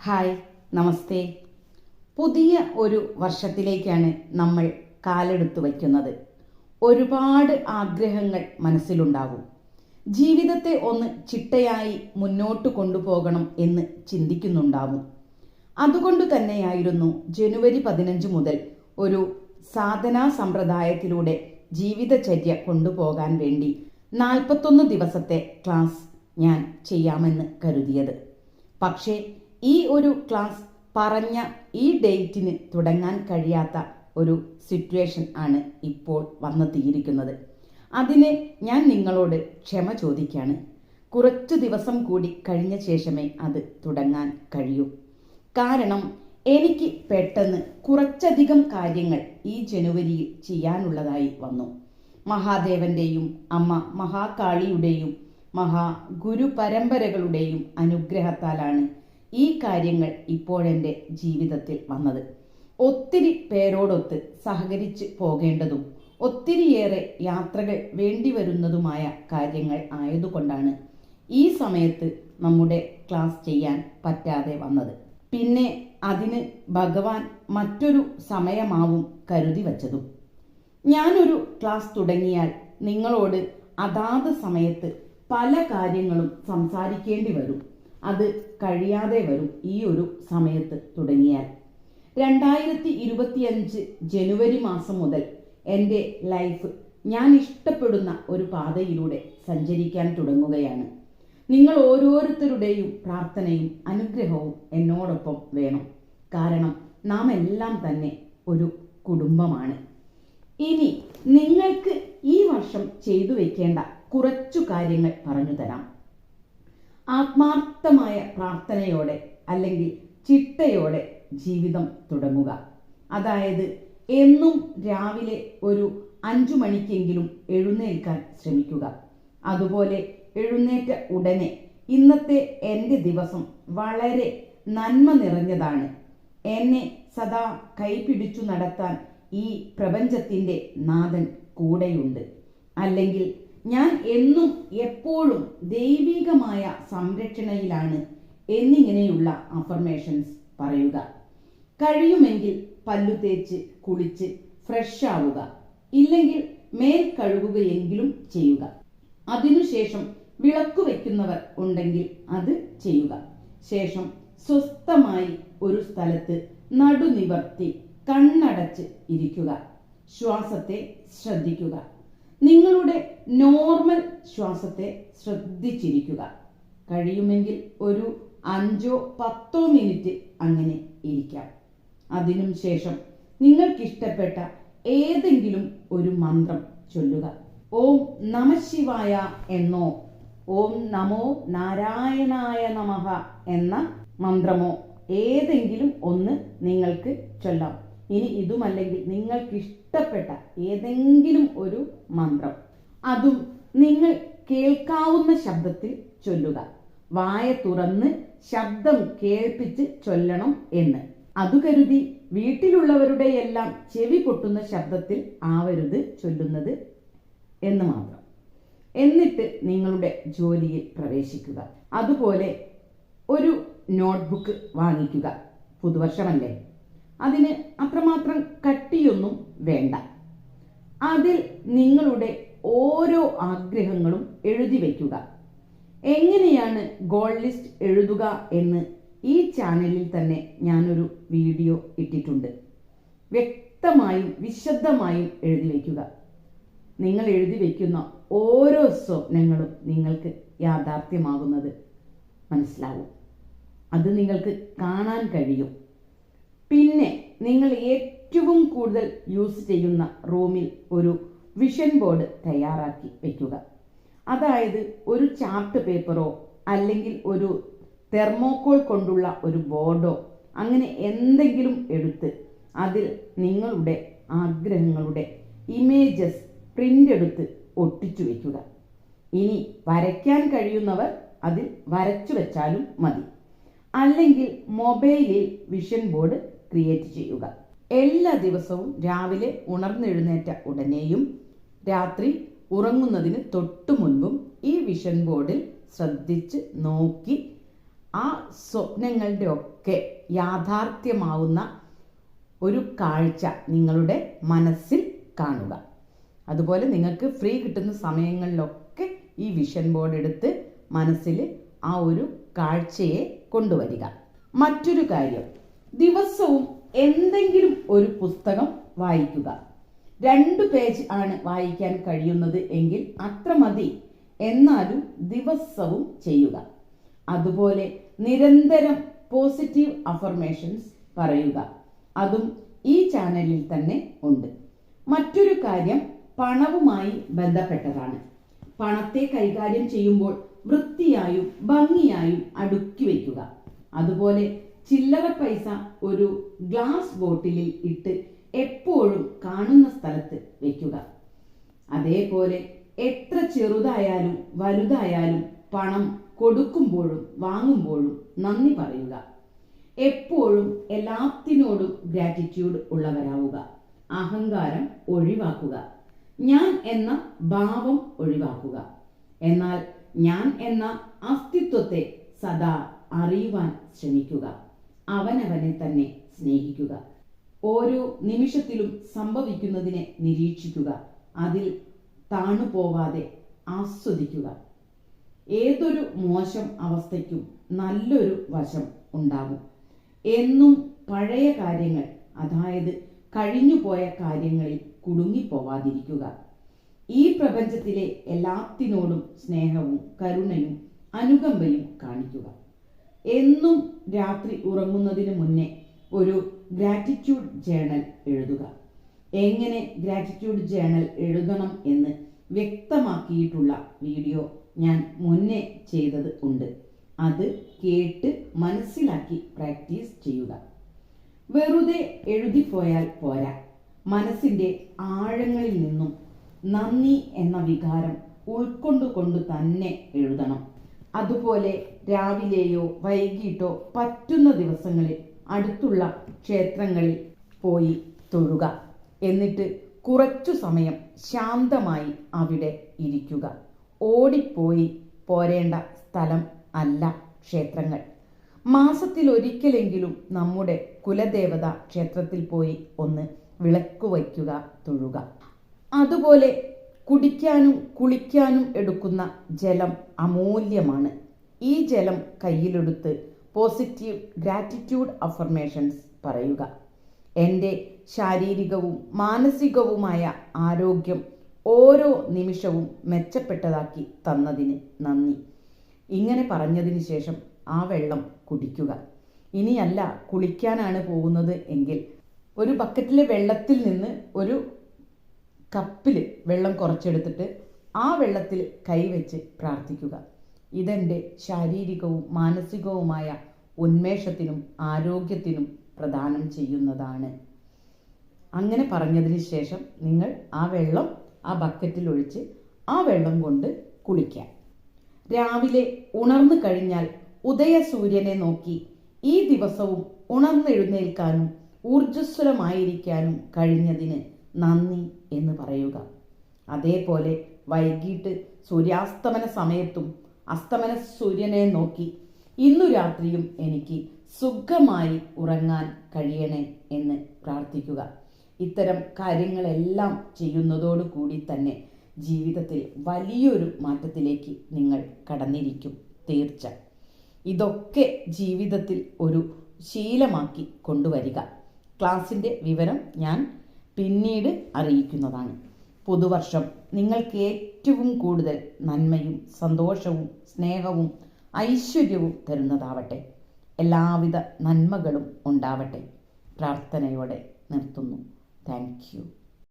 Hi നമസ്തേ. പുതിയ ഒരു വർഷത്തിലേക്കാണ് നമ്മൾ കാലെടുത്തു വയ്ക്കുന്നത്. ഒരുപാട് ആഗ്രഹങ്ങൾ മനസ്സിലുണ്ടാകും. ജീവിതത്തെ ഒന്ന് ചിട്ടയായി മുന്നോട്ട് കൊണ്ടുപോകണം എന്ന് ചിന്തിക്കുന്നുണ്ടാവും. അതുകൊണ്ട് തന്നെയായിരുന്നു ജനുവരി പതിനഞ്ച് മുതൽ ഒരു സാധനാ സമ്പ്രദായത്തിലൂടെ ജീവിതചര്യ കൊണ്ടുപോകാൻ വേണ്ടി നാൽപ്പത്തൊന്ന് ദിവസത്തെ ക്ലാസ് ഞാൻ ചെയ്യാമെന്ന് കരുതിയത്. പക്ഷേ ഈ ഒരു ക്ലാസ് പറഞ്ഞ ഈ ഡേറ്റിന് തുടങ്ങാൻ കഴിയാത്ത ഒരു സിറ്റുവേഷൻ ആണ് ഇപ്പോൾ വന്നെത്തിയിരിക്കുന്നത് അതിന് ഞാൻ നിങ്ങളോട് ക്ഷമ ചോദിക്കുകയാണ്. കുറച്ച് ദിവസം കൂടി കഴിഞ്ഞ ശേഷമേ അത് തുടങ്ങാൻ കഴിയൂ. കാരണം എനിക്ക് പെട്ടെന്ന് കുറച്ചധികം കാര്യങ്ങൾ ഈ ജനുവരിയിൽ ചെയ്യാനുള്ളതായി വന്നു. മഹാദേവന്റെയും അമ്മ മഹാകാളിയുടെയും മഹാ ഗുരു പരമ്പരകളുടെയും അനുഗ്രഹത്താലാണ് ഈ കാര്യങ്ങൾ ഇപ്പോഴെന്റെ ജീവിതത്തിൽ വന്നത്. ഒത്തിരി പേരോടൊത്ത് സഹകരിച്ച് പോകേണ്ടതും ഒത്തിരിയേറെ യാത്രകൾ വേണ്ടി വരുന്നതുമായ കാര്യങ്ങൾ ആയതുകൊണ്ടാണ് ഈ സമയത്ത് നമ്മുടെ ക്ലാസ് ചെയ്യാൻ പറ്റാതെ വന്നത്. പിന്നെ അതിന് ഭഗവാൻ മറ്റൊരു സമയമാവും കരുതി വച്ചതും. ഞാനൊരു ക്ലാസ് തുടങ്ങിയാൽ നിങ്ങളോട് അതാത് സമയത്ത് പല കാര്യങ്ങളും സംസാരിക്കേണ്ടി വരും. അത് കഴിയാതെ വരും ഈ ഒരു സമയത്ത് തുടങ്ങിയാൽ. രണ്ടായിരത്തി ഇരുപത്തിയഞ്ച് ജനുവരി മാസം മുതൽ എന്റെ ലൈഫ് ഞാൻ ഇഷ്ടപ്പെടുന്ന ഒരു പാതയിലൂടെ സഞ്ചരിക്കാൻ തുടങ്ങുകയാണ്. നിങ്ങൾ ഓരോരുത്തരുടെയും പ്രാർത്ഥനയും അനുഗ്രഹവും എന്നോടൊപ്പം വേണം. കാരണം നാം എല്ലാം തന്നെ ഒരു കുടുംബമാണ്. ഇനി നിങ്ങൾക്ക് ഈ വർഷം ചെയ്തു വെക്കേണ്ട കുറച്ചു കാര്യങ്ങൾ പറഞ്ഞു തരാം. ആത്മാർത്ഥമായ പ്രാർത്ഥനയോടെ അല്ലെങ്കിൽ ചിട്ടയോടെ ജീവിതം തുടങ്ങുക. അതായത് എന്നും രാവിലെ ഒരു അഞ്ചു മണിക്കെങ്കിലും എഴുന്നേൽക്കാൻ ശ്രമിക്കുക. അതുപോലെ എഴുന്നേറ്റ ഉടനെ ഇന്നത്തെ എന്റെ ദിവസം വളരെ നന്മ നിറഞ്ഞതാണ്. എന്നെ സദാ കൈപിടിച്ചു നടത്താൻ ഈ പ്രപഞ്ചത്തിന്റെ നാഥൻ കൂടെയുണ്ട്. അല്ലെങ്കിൽ ഞാൻ എന്നും എപ്പോഴും ദൈവികമായ സംരക്ഷണയിലാണ് എന്നിങ്ങനെയുള്ള അഫർമേഷൻസ് പറയുക. കഴിയുമെങ്കിൽ പല്ലു തേച്ച് കുളിച്ച് ഫ്രഷ് ആവുക. ഇല്ലെങ്കിൽ മേൽ കഴുകുകയെങ്കിലും ചെയ്യുക. അതിനുശേഷം വിളക്കു വയ്ക്കുന്നവർ ഉണ്ടെങ്കിൽ അത് ചെയ്യുക. ശേഷം സ്വസ്ഥമായി ഒരു സ്ഥലത്ത് നടുനിവർത്തി കണ്ണടച്ച് ഇരിക്കുക. ശ്വാസത്തെ ശ്രദ്ധിക്കുക. നിങ്ങളുടെ നോർമൽ ശ്വാസത്തെ ശ്രദ്ധിച്ചിരിക്കുക. കഴിയുമെങ്കിൽ ഒരു അഞ്ചോ പത്തോ മിനിറ്റ് അങ്ങനെ ഇരിക്കാം. അതിനും ശേഷം നിങ്ങൾക്കിഷ്ടപ്പെട്ട ഏതെങ്കിലും ഒരു മന്ത്രം ചൊല്ലുക. ഓം നമശിവായ എന്നോ ഓം നമോ നാരായണായ നമഹ എന്ന മന്ത്രമോ ഏതെങ്കിലും ഒന്ന് നിങ്ങൾക്ക് ചൊല്ലാം. ഇനി ഇതുമല്ലെങ്കിൽ നിങ്ങൾക്ക് ഇഷ്ടപ്പെട്ട ഏതെങ്കിലും ഒരു മന്ത്രം. അതും നിങ്ങൾ കേൾക്കാവുന്ന ശബ്ദത്തിൽ ചൊല്ലുക. വായ തുറന്ന് ശബ്ദം കേൾപ്പിച്ച് ചൊല്ലണം എന്ന്. അത് കരുതി വീട്ടിലുള്ളവരുടെ എല്ലാം ചെവി പൊട്ടുന്ന ശബ്ദത്തിൽ ആവരുത് ചൊല്ലുന്നത് എന്ന് മാത്രം. എന്നിട്ട് നിങ്ങളുടെ ജോലിയിൽ പ്രവേശിക്കുക. അതുപോലെ ഒരു നോട്ട്ബുക്ക് വാങ്ങിക്കുക. പുതുവർഷമല്ലേ? അതിന് അത്രമാത്രം കട്ടിയൊന്നും വേണ്ട. അതിൽ നിങ്ങളുടെ ഓരോ ആഗ്രഹങ്ങളും എഴുതി വയ്ക്കുക. എങ്ങനെയാണ് ഗോൾ ലിസ്റ്റ് എഴുതുക എന്ന് ഈ ചാനലിൽ തന്നെ ഞാനൊരു വീഡിയോ ഇട്ടിട്ടുണ്ട്. വ്യക്തമായും വിശദമായും എഴുതി വയ്ക്കുക. നിങ്ങൾ എഴുതി വയ്ക്കുന്ന ഓരോ സ്വപ്നങ്ങളും നിങ്ങൾക്ക് യാഥാർത്ഥ്യമാകുന്നത് മനസ്സിലാവും. അത് നിങ്ങൾക്ക് കാണാൻ കഴിയും. പിന്നെ നിങ്ങൾ ഏറ്റവും കൂടുതൽ യൂസ് ചെയ്യുന്ന റൂമിൽ ഒരു വിഷൻ ബോർഡ് തയ്യാറാക്കി വയ്ക്കുക അതായത് ഒരു ചാർട്ട് പേപ്പറോ അല്ലെങ്കിൽ ഒരു തെർമോക്കോൾ കൊണ്ടുള്ള ഒരു ബോർഡോ അങ്ങനെ എന്തെങ്കിലും എടുത്ത് അതിൽ നിങ്ങളുടെ ആഗ്രഹങ്ങളുടെ ഇമേജസ് പ്രിന്റ് എടുത്ത് ഒട്ടിച്ചു വയ്ക്കുക ഇനി വരയ്ക്കാൻ കഴിയുന്നവർ അതിൽ വരച്ചു വെച്ചാലും മതി. അല്ലെങ്കിൽ മൊബൈലിൽ വിഷൻ ബോർഡ് ക്രിയേറ്റ് ചെയ്യുക. എല്ലാ ദിവസവും രാവിലെ ഉണർന്നെഴുന്നേറ്റ ഉടനെയും രാത്രി ഉറങ്ങുന്നതിന് തൊട്ടു മുൻപും ഈ വിഷൻ ബോർഡിൽ ശ്രദ്ധിച്ച് നോക്കി ആ സ്വപ്നങ്ങളുടെ ഒക്കെ യാഥാർത്ഥ്യമാവുന്ന ഒരു കാഴ്ച നിങ്ങളുടെ മനസ്സിൽ കാണുക. അതുപോലെ നിങ്ങൾക്ക് ഫ്രീ കിട്ടുന്ന സമയങ്ങളിലൊക്കെ ഈ വിഷൻ ബോർഡ് എടുത്ത് മനസ്സിൽ ആ ഒരു കാഴ്ചയെ കൊണ്ടുവരിക. മറ്റൊരു കാര്യം ദിവസവും എന്തെങ്കിലും ഒരു പുസ്തകം വായിക്കുക. രണ്ട് പേജ് ആണ് വായിക്കാൻ കഴിയുന്നത് എങ്കിൽ അത്ര മതി. എന്നാലും ദിവസവും ചെയ്യുക. അതുപോലെ നിരന്തരം പോസിറ്റീവ് അഫർമേഷൻസ് പറയുക. അതും ഈ ചാനലിൽ തന്നെ ഉണ്ട്. മറ്റൊരു കാര്യം പണവുമായി ബന്ധപ്പെട്ടതാണ്. പണത്തെ കൈകാര്യം ചെയ്യുമ്പോൾ വൃത്തിയായും ഭംഗിയായും അടുക്കി വയ്ക്കുക. അതുപോലെ ചില്ലറ പൈസ ഒരു ഗ്ലാസ് ബോട്ടിലിൽ ഇട്ട് എപ്പോഴും കാണുന്ന സ്ഥലത്ത് വെക്കുക. അതേപോലെ എത്ര ചെറുതായാലും വലുതായാലും പണം കൊടുക്കുമ്പോഴും വാങ്ങുമ്പോഴും നന്ദി പറയുക. എപ്പോഴും എല്ലാത്തിനോടും ഗ്രാറ്റിറ്റ്യൂഡ് ഉള്ളവരാവുക. അഹങ്കാരം ഒഴിവാക്കുക. ഞാൻ എന്ന ഭാവം ഒഴിവാക്കുക. എന്നാൽ ഞാൻ എന്ന അസ്തിത്വത്തെ സദാ അറിയുവാൻ ശ്രമിക്കുക. അവനവനെ തന്നെ സ്നേഹിക്കുക. ഓരോ നിമിഷത്തിലും സംഭവിക്കുന്നതിനെ നിരീക്ഷിക്കുക. അതിൽ താണുപോവാതെ ആസ്വദിക്കുക. ഏതൊരു മോശം അവസ്ഥയ്ക്കും നല്ലൊരു വശം ഉണ്ടാകും. എന്നും പഴയ കാര്യങ്ങൾ അതായത് കഴിഞ്ഞുപോയ കാര്യങ്ങളിൽ കുടുങ്ങിപ്പോവാതിരിക്കുക. ഈ പ്രപഞ്ചത്തിലെ എല്ലാത്തിനോടും സ്നേഹവും കരുണയും അനുകമ്പയും കാണിക്കുക. എന്നും രാത്രി ഉറങ്ങുന്നതിന് മുന്നേ ഒരു ഗ്രാറ്റിറ്റ്യൂഡ് ജേണൽ എഴുതുക. എങ്ങനെ ഗ്രാറ്റിറ്റ്യൂഡ് ജേണൽ എഴുതണം എന്ന് വ്യക്തമാക്കിയിട്ടുള്ള വീഡിയോ ഞാൻ മുന്നേ ചെയ്തത് ഉണ്ട്. അത് കേട്ട് മനസ്സിലാക്കി പ്രാക്ടീസ് ചെയ്യുക. വെറുതെ എഴുതി പോയാൽ പോരാ. മനസ്സിന്റെ ആഴങ്ങളിൽ നിന്നും നന്ദി എന്ന വികാരം ഉൾക്കൊണ്ടുകൊണ്ട് തന്നെ എഴുതണം. അതുപോലെ രാവിലെയോ വൈകിട്ടോ പറ്റുന്ന ദിവസങ്ങളിൽ അടുത്തുള്ള ക്ഷേത്രങ്ങളിൽ പോയി തൊഴുക. എന്നിട്ട് കുറച്ചു സമയം ശാന്തമായി അവിടെ ഇരിക്കുക. ഓടിപ്പോയി പോരേണ്ട സ്ഥലം അല്ല ക്ഷേത്രങ്ങൾ. മാസത്തിൽ ഒരിക്കലെങ്കിലും നമ്മുടെ കുലദേവത ക്ഷേത്രത്തിൽ പോയി ഒന്ന് വിളക്ക് വയ്ക്കുക തൊഴുക. അതുപോലെ കുടിക്കാനും കുളിക്കാനും എടുക്കുന്ന ജലം അമൂല്യമാണ്. ഈ ജലം കയ്യിലെടുത്ത് പോസിറ്റീവ് ഗ്രാറ്റിറ്റ്യൂഡ് അഫർമേഷൻസ് പറയുക. എന്റെ ശാരീരികവും മാനസികവുമായ ആരോഗ്യം ഓരോ നിമിഷവും മെച്ചപ്പെട്ടതാക്കി തന്നതിന് നന്ദി. ഇങ്ങനെ പറഞ്ഞതിന് ശേഷം ആ വെള്ളം കുടിക്കുക. ഇനിയല്ല കുളിക്കാനാണ് പോകുന്നത് എങ്കിൽ ഒരു ബക്കറ്റിലെ വെള്ളത്തിൽ നിന്ന് ഒരു കപ്പിൽ വെള്ളം കുറച്ചെടുത്തിട്ട് ആ വെള്ളത്തിൽ കൈവച്ച് പ്രാർത്ഥിക്കുക. ഇതെന്റെ ശാരീരികവും മാനസികവുമായ ഉന്മേഷത്തിനും ആരോഗ്യത്തിനും പ്രദാനം ചെയ്യുന്നതാണ്. അങ്ങനെ പറഞ്ഞതിന് ശേഷം നിങ്ങൾ ആ വെള്ളം ആ ബക്കറ്റിൽ ഒഴിച്ച് ആ വെള്ളം കൊണ്ട് കുളിക്കാം രാവിലെ ഉണർന്നു കഴിഞ്ഞാൽ ഉദയസൂര്യനെ നോക്കി ഈ ദിവസവും ഉണർന്നെഴുന്നേൽക്കാനും ഊർജസ്വലമായിരിക്കാനും കഴിഞ്ഞതിന് നന്ദി എന്ന് പറയുക. അതേപോലെ വൈകിട്ട് സൂര്യാസ്തമന സമയത്തും അസ്തമന സൂര്യനെ നോക്കി ഇന്നു രാത്രിയും എനിക്ക് സുഖമായി ഉറങ്ങാൻ കഴിയണേ എന്ന് പ്രാർത്ഥിക്കുക. ഇത്തരം കാര്യങ്ങളെല്ലാം ചെയ്യുന്നതോടു കൂടി തന്നെ ജീവിതത്തിൽ വലിയൊരു മാറ്റത്തിലേക്ക് നിങ്ങൾ കടന്നിരിക്കും തീർച്ച ഇതൊക്കെ ജീവിതത്തിൽ ഒരു ശീലമാക്കി കൊണ്ടുവരിക. ക്ലാസിന്റെ വിവരം ഞാൻ പിന്നീട് അറിയിക്കുന്നതാണ്. പുതുവർഷം നിങ്ങൾക്ക് ഏറ്റവും കൂടുതൽ നന്മയും സന്തോഷവും സ്നേഹവും ഐശ്വര്യവും തരുന്നതാവട്ടെ. എല്ലാവിധ നന്മകളും ഉണ്ടാവട്ടെ. പ്രാർത്ഥനയോടെ നിർത്തുന്നു. താങ്ക്